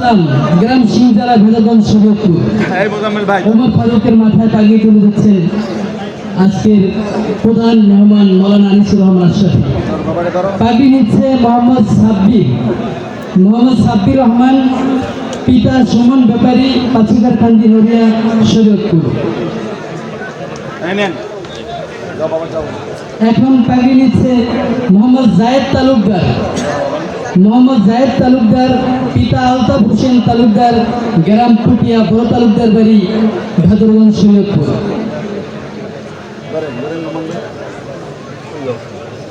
ইসলাম গ্রাম সিংজারা ভেদাগঞ্জ ওমর ফারুকের মাথায় পাগিয়ে তুলে দিচ্ছেন আজকের প্রধান মেহমান মৌলানা আনিসুর রহমান আশরাফি। নিচ্ছে মোহাম্মদ সাব্বির মোহাম্মদ সাব্বির রহমান পিতা সুমন ব্যাপারী পাচিকার কান্দি নড়িয়া যাও এখন পাগি নিচ্ছে মোহাম্মদ জায়েদ তালুকদার। মোহাম্মদ জায়েদ তালুকদার পিতা আলতাফ হোসেন তালুকদার গ্রাম পুটিয়া বড় তালুকদার বাড়ি ভাদরগঞ্জ শরীয়তপুর।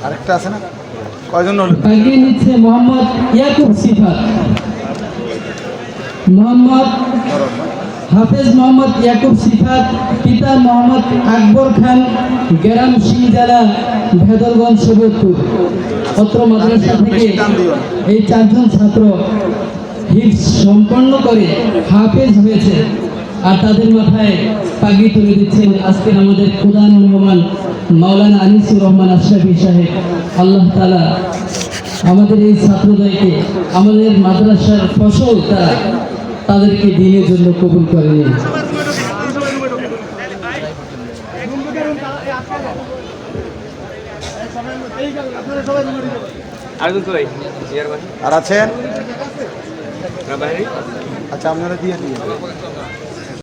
আরেকটা আছে না? কয়জন হলো? নিচ্ছে মোহাম্মদ ইয়াকুব সিফাত। মোহাম্মদ হাফেজ মোহাম্মদ ইয়াকুব সিফাত পিতা মোহাম্মদ আকবর খান গ্রাম সিংজালা ভেদরগঞ্জ শরীয়তপুর। অত্র মাদ্রাসা থেকে এই চারজন ছাত্র হিফজ সম্পন্ন করে হাফেজ হয়েছে। আর তাদের মাথায় পাগড়ি তুলে দিচ্ছেন আজকের আমাদের প্রধান মেহমান মাওলানা আনিসুর রহমান আশরাফি সাহেব। আল্লাহ তালা আমাদের এই ছাত্রদয়কে আমাদের মাদ্রাসার ফসল তারা তাদেরকে দিনের জন্য কবুল করে নিন। আরেকজন কই ইয়ার ভাই আর আছেন? আচ্ছা আপনারা দিয়ে দিয়ে